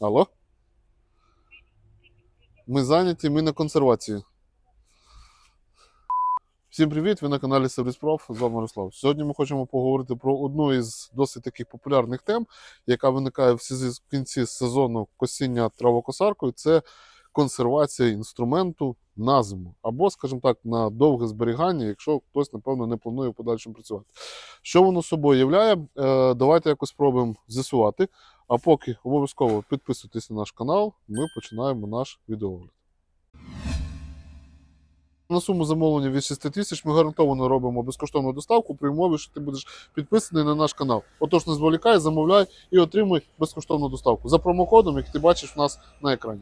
Алло? Ми зайняті, ми на консервації. Всім привіт! Ви на каналі Севріспроф. З вами Ярослав. Сьогодні ми хочемо поговорити про одну із досить таких популярних тем, яка виникає в кінці сезону косіння травокосаркою. Це консервація інструменту на зиму, або, скажімо так, на довге зберігання, якщо хтось, напевно, не планує в подальшому працювати. Що воно собою являє? Е, давайте якось спробуємо з'ясувати. А поки обов'язково підписуйтесь на наш канал, ми починаємо наш відеогляд. На суму замовлення від 6 тисяч ми гарантовано робимо безкоштовну доставку при умові, що ти будеш підписаний на наш канал. Отож, не зволікай, замовляй і отримуй безкоштовну доставку за промокодом, який ти бачиш у нас на екрані.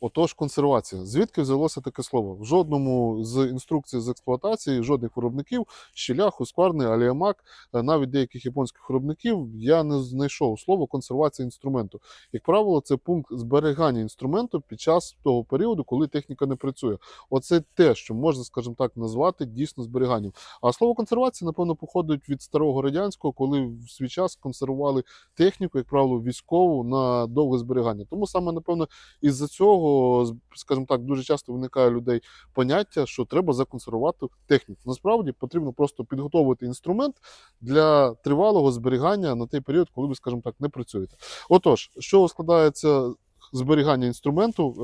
Отож, консервація. Звідки взялося таке слово? В жодному з інструкцій з експлуатації, жодних виробників, щілях, Husqvarna, Аліамак, е, навіть деяких японських виробників, я не знайшов слово консервація інструменту. Як правило, це пункт зберігання інструменту під час того періоду, коли техніка не працює. Оце те, що можна, скажімо так, назвати дійсно зберіганням. А слово консервація, напевно, походить від старого радянського, коли в свій час консервували техніку, як правило, військову на довге зберігання. Тому саме, напевно, із-за цього, з- скажімо так, дуже часто виникає людей поняття, що треба законсервувати техніку. Насправді потрібно просто підготовити інструмент для тривалого зберігання на той період, коли ви, скажімо так, не працюєте. Отож, що складається зберігання інструменту,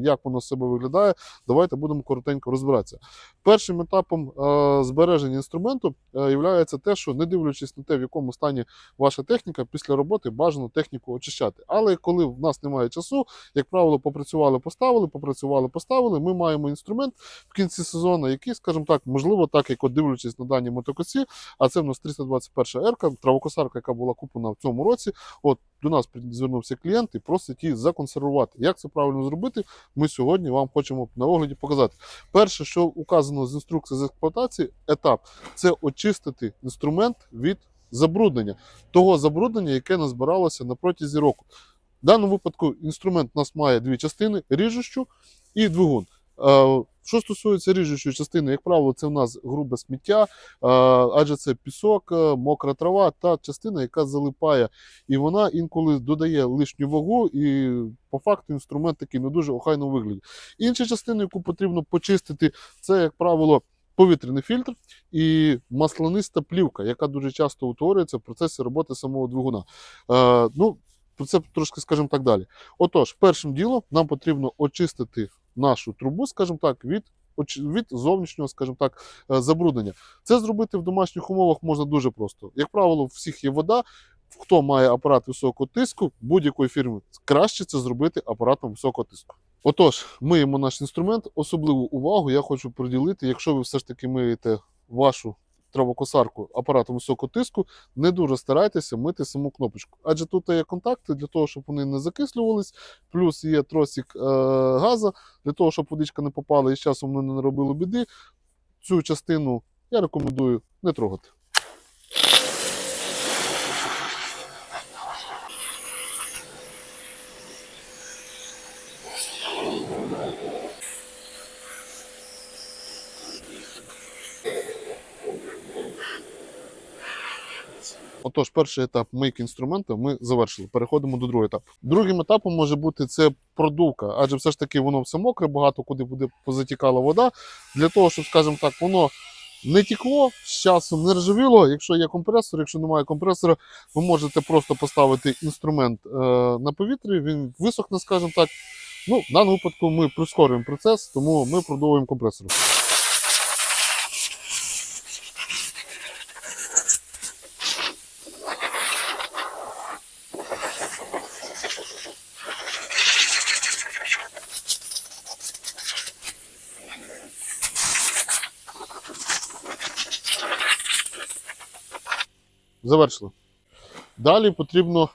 е, як воно себе виглядає, давайте будемо коротенько розбиратися. Першим етапом е, збереження інструменту е, є те, що не дивлячись на те, в якому стані ваша техніка, після роботи бажано техніку очищати. Але коли в нас немає часу, як правило, попрацювали, поставили, попрацювали, поставили. Ми маємо інструмент в кінці сезону, який, скажімо так, можливо, так як от дивлячись на дані мотокосі, а це в нас 321 ерка, травокосарка, яка була куплена в цьому році. От до нас звернувся клієнт і просить її законсервувати. Як це правильно зробити? Ми сьогодні вам хочемо на огляді показати. Перше, що указано з інструкції з експлуатації, етап це очистити інструмент від забруднення, того забруднення, яке назбиралося на протязі року. В даному випадку інструмент у нас має дві частини: ріжущу і двигун. Е, Що стосується ріжучої частини, як правило, це в нас грубе сміття, е, адже це пісок, е, мокра трава, та частина, яка залипає, і вона інколи додає лишню вагу, і по факту інструмент такий не дуже охайно вигляді. Інша частина, яку потрібно почистити, це, як правило, повітряний фільтр і масланиста плівка, яка дуже часто утворюється в процесі роботи самого двигуна. Ну, про це трошки скажемо так далі. Отож, першим ділом нам потрібно очистити нашу трубу, скажімо так, від, від зовнішнього, скажімо так, е, забруднення. Це зробити в домашніх умовах можна дуже просто. Як правило, у всіх є вода. Хто має апарат високого тиску, будь-якої фірми краще це зробити апаратом високого тиску. Отож, миємо наш інструмент. Особливу увагу я хочу приділити, якщо ви все ж таки миєте вашу травокосарку апаратом високого тиску, не дуже старайтеся мити саму кнопочку. Адже тут є контакти для того, щоб вони не закислювались, плюс є тросик е, газу для того, щоб водичка не попала і з часом не наробило біди. Цю частину я рекомендую не трогати. Отож, перший етап мийки інструменту ми завершили. Переходимо до другого етапу. Другим етапом може бути це продувка, адже все ж таки воно все мокре, багато куди буде позатікала вода. Для того, щоб, скажімо так, воно не тікло з часом, не ржавіло. Якщо є компресор, якщо немає компресора, ви можете просто поставити інструмент е, на повітрі, він висохне, скажімо так. Ну, в даному випадку ми прискорюємо процес, тому ми продовжуємо компресором. Завершили. Далі потрібно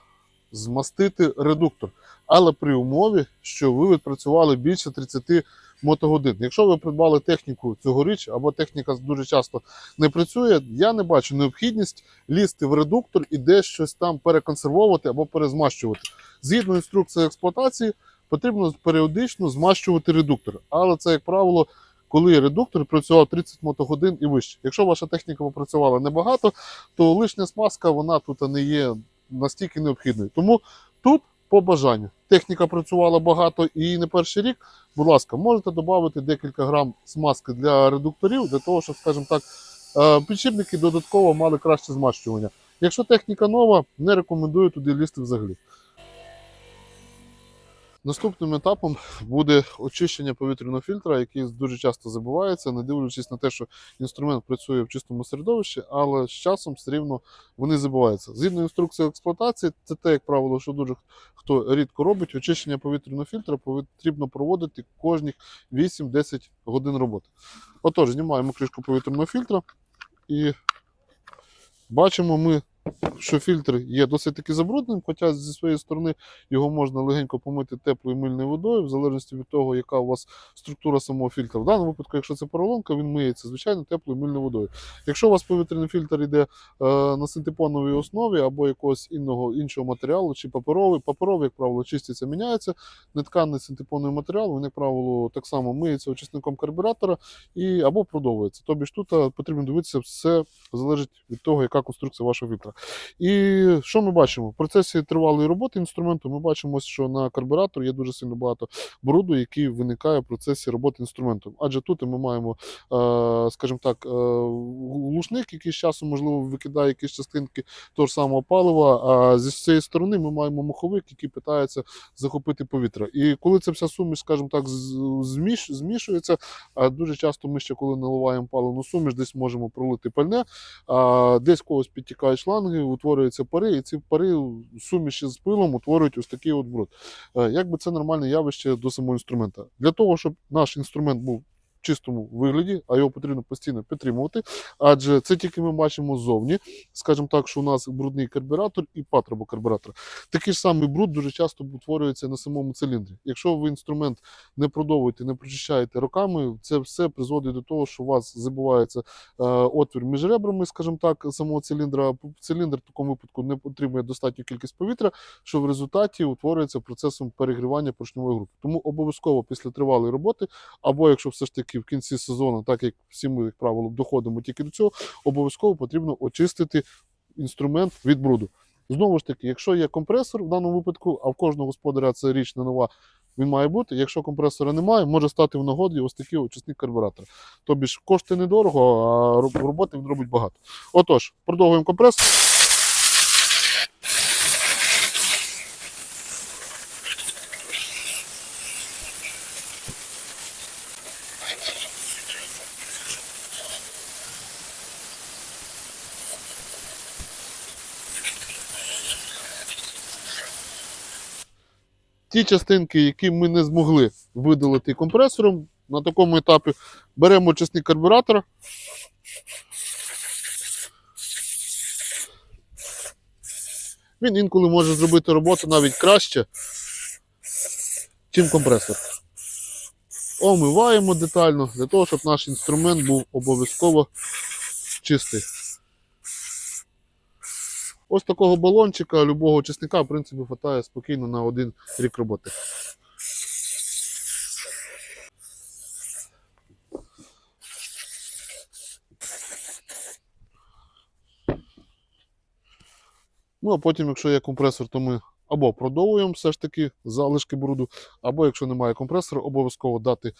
змастити редуктор, але при умові, що ви відпрацювали більше 30 мотогодин. Якщо ви придбали техніку цьогоріч, або техніка дуже часто не працює, я не бачу необхідність лізти в редуктор і десь щось там переконсервовувати або перезмащувати. Згідно інструкції експлуатації, потрібно періодично змащувати редуктор. Але це, як правило, коли редуктор працював 30 мотогодин і вище. Якщо ваша техніка попрацювала небагато, то лишня смазка вона тут не є настільки необхідною. Тому тут по бажанню. Техніка працювала багато і не перший рік. Будь ласка, можете додати декілька грам смазки для редукторів, для того, щоб, скажімо так, е, підшипники додатково мали краще змащування. Якщо техніка нова, не рекомендую туди лізти взагалі. Наступним етапом буде очищення повітряного фільтра, який дуже часто забувається, не дивлячись на те, що інструмент працює в чистому середовищі, але з часом все рівно вони забуваються. Згідно інструкції експлуатації, це те, як правило, що дуже хто рідко робить, очищення повітряного фільтра потрібно проводити кожні 8-10 годин роботи. Отож, знімаємо кришку повітряного фільтра і бачимо ми, що фільтр є досить таки забрудненим, хоча зі своєї сторони його можна легенько помити теплою мильною водою, в залежності від того, яка у вас структура самого фільтра. В даному випадку, якщо це поролонка, він миється, звичайно, теплою мильною водою. Якщо у вас повітряний фільтр йде е, на синтепоновій основі або якогось інного, іншого матеріалу, чи паперовий, паперовий, як правило, чиститься, міняється. Нетканий синтепоновий матеріал, він, як правило, так само миється очисником карбюратора і або продовується. Тобі ж тут е, потрібно дивитися, все залежить від того, яка конструкція вашого фільтра. І що ми бачимо? В процесі тривалої роботи інструменту ми бачимо, що на карбюратор є дуже сильно багато бруду, який виникає в процесі роботи інструменту. Адже тут ми маємо, е, скажімо так, е, глушник, який з часом, можливо, викидає якісь частинки того ж самого палива. А зі цієї сторони ми маємо моховик, який питається захопити повітря. І коли ця вся суміш, скажімо так, зміш, змішується, дуже часто ми ще коли наливаємо паливну суміш, десь можемо пролити пальне, десь когось підтікають шланги, утворюються пари, і ці пари суміші з пилом утворюють ось такий от бруд. Е, Якби це нормальне явище до самого інструмента. Для того, щоб наш інструмент був чистому вигляді, а його потрібно постійно підтримувати, адже це тільки ми бачимо ззовні. Скажімо так, що у нас брудний карбюратор і патрубокарбюратор. Такий ж самий бруд дуже часто утворюється на самому циліндрі. Якщо ви інструмент не продовуєте, не прочищаєте роками, це все призводить до того, що у вас забувається е, отвір між ребрами, скажімо так, самого циліндра. Циліндр в такому випадку не отримує достатню кількість повітря, що в результаті утворюється процесом перегрівання поршньової групи. Тому обов'язково після тривалої роботи, або якщо все ж таки в кінці сезону, так як всі ми, як правило, доходимо тільки до цього, обов'язково потрібно очистити інструмент від бруду. Знову ж таки, якщо є компресор в даному випадку, а в кожного господаря це річ не нова, він має бути. Якщо компресора немає, може стати в нагоді ось такий очисник карбюратора. Тобі ж кошти недорого, а роботи він робить багато. Отож, продовжуємо компресор. Ті частинки, які ми не змогли видалити компресором, на такому етапі беремо очисник карбюратора. Він інколи може зробити роботу навіть краще, чим компресор. Омиваємо детально для того, щоб наш інструмент був обов'язково чистий. Ось такого балончика любого очисника, в принципі, вистачає спокійно на один рік роботи. Ну, а потім, якщо є компресор, то ми або продовуємо все ж таки залишки бруду, або якщо немає компресора, обов'язково дати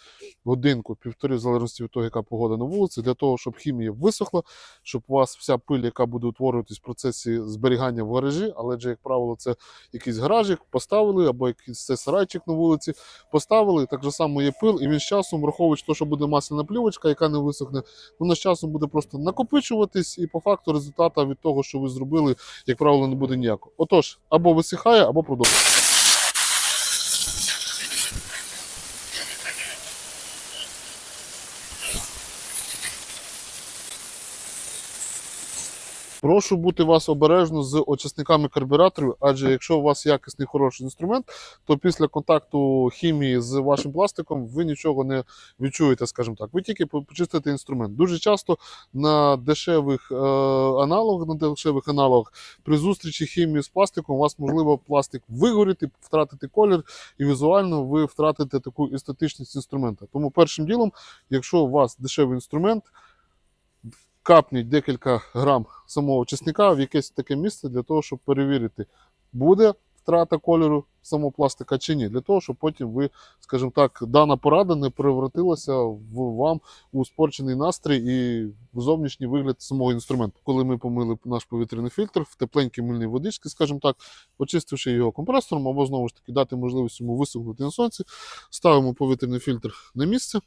годинку, півтори, в залежності від того, яка погода на вулиці, для того, щоб хімія висохла, щоб у вас вся пиль, яка буде утворюватись в процесі зберігання в гаражі, але як правило, це якийсь гаражик поставили, або якийсь це сарайчик на вулиці поставили. Так же само є пил, і він з часом, враховуючи те, що буде масляна плівочка, яка не висохне, вона з часом буде просто накопичуватись, і по факту результата від того, що ви зробили, як правило, не буде ніякого. Отож, або висихає, або продовжує. Прошу бути вас обережно з очисниками карбюраторів, адже якщо у вас якісний хороший інструмент, то після контакту хімії з вашим пластиком ви нічого не відчуєте, скажімо так. Ви тільки почистите інструмент. Дуже часто на дешевих е, аналогах, на дешевих аналогах при зустрічі хімії з пластиком у вас можливо пластик вигоріти, втратити колір, і візуально ви втратите таку естетичність інструмента. Тому першим ділом, якщо у вас дешевий інструмент, капніть декілька грам самого чесника в якесь таке місце для того, щоб перевірити, буде втрата кольору самого пластика чи ні, для того, щоб потім ви, скажімо так, дана порада не превратилася в вам у спорчений настрій і в зовнішній вигляд самого інструменту. Коли ми помили наш повітряний фільтр в тепленькій мильній водичці, скажімо так, очистивши його компресором, або знову ж таки дати можливість йому висохнути на сонці, ставимо повітряний фільтр на місце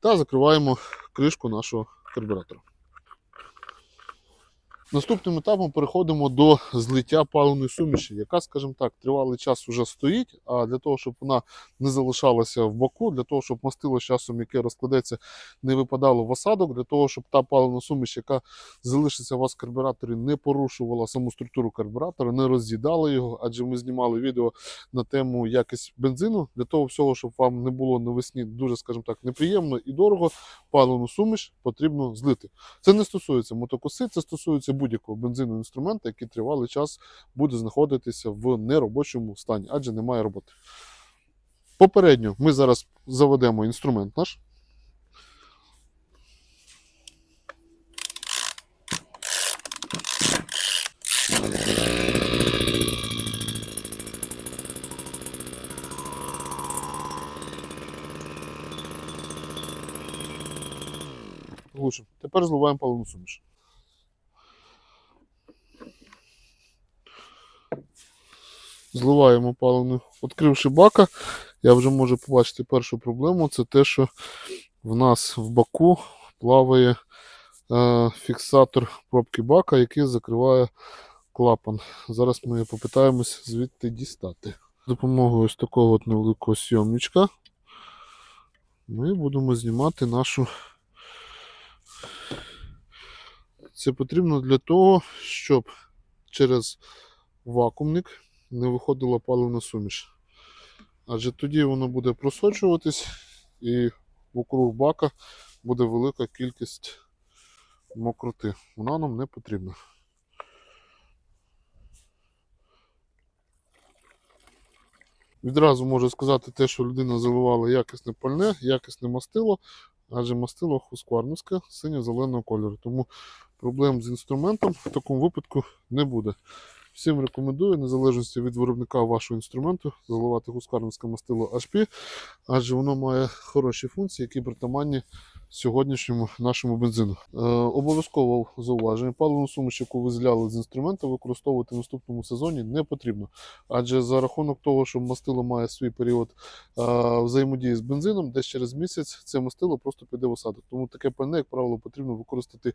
та закриваємо кришку нашого карбюратора. Наступним етапом переходимо до злиття паливної суміші, яка, скажімо так, тривалий час вже стоїть. А для того, щоб вона не залишалася в баку, для того, щоб мастило з часом, яке розкладеться, не випадало в осадок, для того, щоб та паливна суміш, яка залишиться у вас в карбюраторі, не порушувала саму структуру карбюратора, не роз'їдала його. Адже ми знімали відео на тему якість бензину. Для того всього, щоб вам не було навесні дуже, скажімо так, неприємно і дорого, паливну суміш потрібно злити. Це не стосується мотокоси, це стосується будь-якого бензинного інструмента, який тривалий час буде знаходитися в неробочому стані, адже немає роботи. Попередньо ми зараз заведемо інструмент наш. Тепер зливаємо паливну суміш. Зливаємо паливну. Відкривши бака, я вже можу побачити першу проблему. Це те, що в нас в баку плаває е, фіксатор пробки бака, який закриває клапан. Зараз ми попитаємось звідти дістати. За допомогою ось такого от невеликого сйомничка ми будемо знімати нашу. Це потрібно для того, щоб через вакуумник не виходила паливна суміш. Адже тоді воно буде просочуватись і вокруг бака буде велика кількість мокроти. Вона нам не потрібна. Відразу можу сказати те, що людина заливала якісне пальне, якісне мастило, адже мастило хускварновське синьо-зеленого кольору. Тому проблем з інструментом в такому випадку не буде. Всім рекомендую, незалежності від виробника вашого інструменту, заливати гускарницьке мастило HP, адже воно має хороші функції, які притаманні сьогоднішньому нашому бензину. Е, обов'язково зауваження, паливну суміш, яку ви зляли з інструменту, використовувати в наступному сезоні не потрібно. Адже за рахунок того, що мастило має свій період е, взаємодії з бензином, десь через місяць це мастило просто піде в осадок. Тому таке пальне, як правило, потрібно використати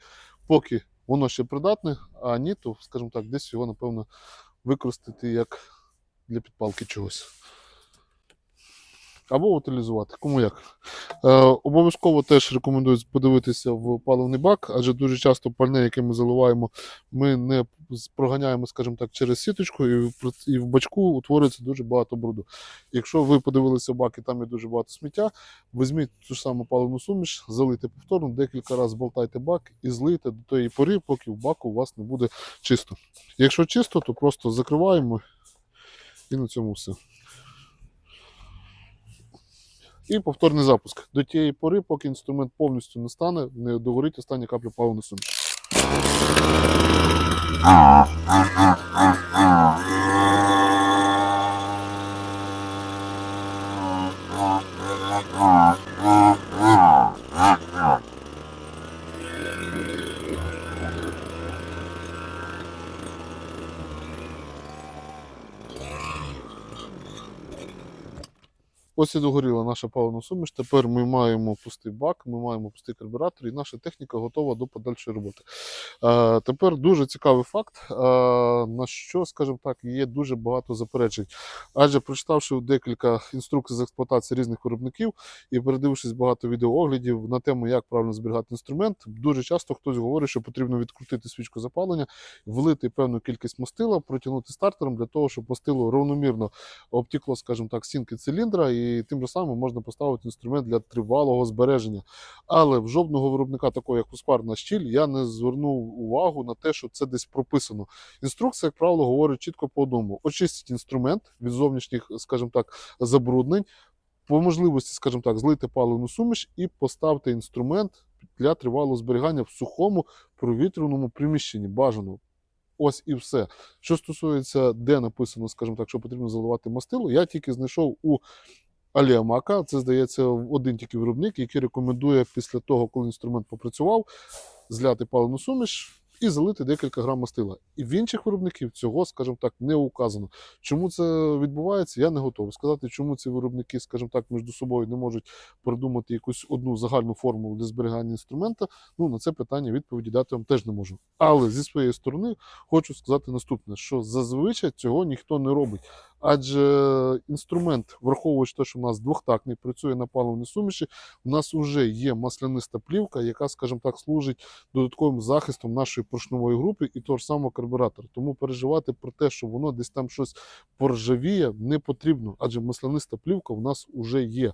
поки воно ще придатне, а ні, то, скажімо так, десь його, напевно, використати як для підпалки чогось. Або утилізувати, кому як. Е, обов'язково теж рекомендую подивитися в паливний бак, адже дуже часто пальне, яке ми заливаємо, ми не проганяємо, скажімо так, через сіточку, і в, і в бачку утворюється дуже багато бруду. Якщо ви подивилися бак і там є дуже багато сміття, візьміть ту ж саму паливну суміш, залийте повторно, декілька разів зболтайте бак і злийте до тої пори, поки в баку у вас не буде чисто. Якщо чисто, то просто закриваємо і на цьому все. І повторний запуск. До тієї пори, поки інструмент повністю не стане, не догорить остання капля паливної суміші. Ось і догоріла наша паливна суміш. Тепер ми маємо пустий бак, ми маємо пустий карбюратор, і наша техніка готова до подальшої роботи. Е, тепер дуже цікавий факт, е, на що, скажімо так, є дуже багато заперечень. Адже прочитавши декілька інструкцій з експлуатації різних виробників і передивившись багато відеооглядів на тему, як правильно зберігати інструмент, дуже часто хтось говорить, що потрібно відкрутити свічку запалення, влити певну кількість мастила, протягнути стартером для того, щоб мастило равномірно обтікло, скажімо так, стінки циліндра, і тим же самим можна поставити інструмент для тривалого збереження. Але в жодного виробника, такого як Husqvarna щіль, я не звернув увагу на те, що це десь прописано. Інструкція, як правило, говорить чітко по одному: очистіть інструмент від зовнішніх, скажімо так, забруднень. По можливості, скажімо так, злийте паливну суміш і поставте інструмент для тривалого зберігання в сухому провітряному приміщенні. Бажано Ось і все. Що стосується, де написано, скажімо так, що потрібно заливати мастило, я тільки знайшов у Аліамака. Це здається один тільки виробник, який рекомендує після того, коли інструмент попрацював, зляти паливну суміш і залити декілька грам мастила. І в інших виробників цього, скажімо так, не указано. Чому це відбувається, я не готовий сказати, чому ці виробники, скажімо так, між собою не можуть придумати якусь одну загальну формулу для зберігання інструмента. Ну на це питання відповіді дати вам теж не можу. Але зі своєї сторони хочу сказати наступне: що зазвичай цього ніхто не робить. Адже інструмент, враховуючи те, що у нас двохтактний працює на паливній суміші, у нас вже є масляниста плівка, яка, скажімо так, служить додатковим захистом нашої поршневої групи і того ж самого карбюратора. Тому переживати про те, що воно десь там щось поржавіє, не потрібно, адже масляниста плівка у нас вже є.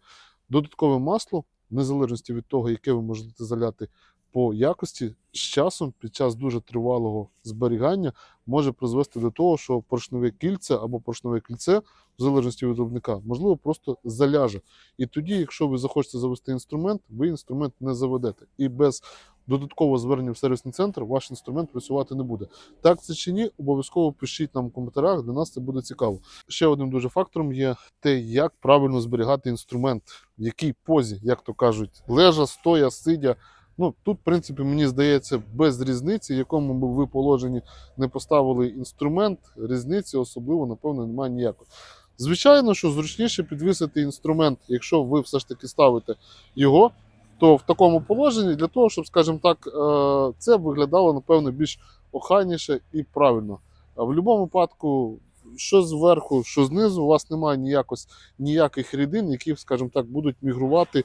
Додаткове масло, в незалежності від того, яке ви можете заляти по якості, з часом, під час дуже тривалого зберігання, може призвести до того, що поршневе кільце або поршневе кільце, в залежності від виробника, можливо, просто заляже. І тоді, якщо ви захочете завести інструмент, ви інструмент не заведете. І без додаткового звернення в сервісний центр ваш інструмент працювати не буде. Так це чи ні, обов'язково пишіть нам в коментарях, для нас це буде цікаво. Ще одним дуже фактором є те, як правильно зберігати інструмент, в якій позі, як то кажуть, лежа, стоя, сидя. Ну тут, в принципі, мені здається, без різниці, в якому би ви положенні не поставили інструмент, різниці особливо, напевно, немає ніякої. Звичайно, що зручніше підвісити інструмент, якщо ви все ж таки ставите його, то в такому положенні для того, щоб, скажімо так, е, це виглядало, напевно, більш охайніше і правильно. А в будь-якому випадку, що зверху, що знизу, у вас немає ніякось, ніяких рідин, які, скажімо так, будуть мігрувати е,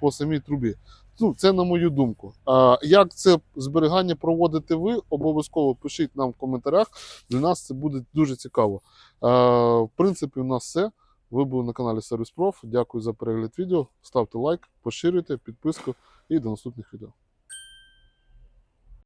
по самій трубі. Ну, це на мою думку. А як це зберігання проводите ви? Обов'язково пишіть нам в коментарях. Для нас це буде дуже цікаво. А, в принципі, у нас все. Ви були на каналі Сервіс Проф. Дякую за перегляд відео. Ставте лайк, поширюйте, підписку і до наступних відео.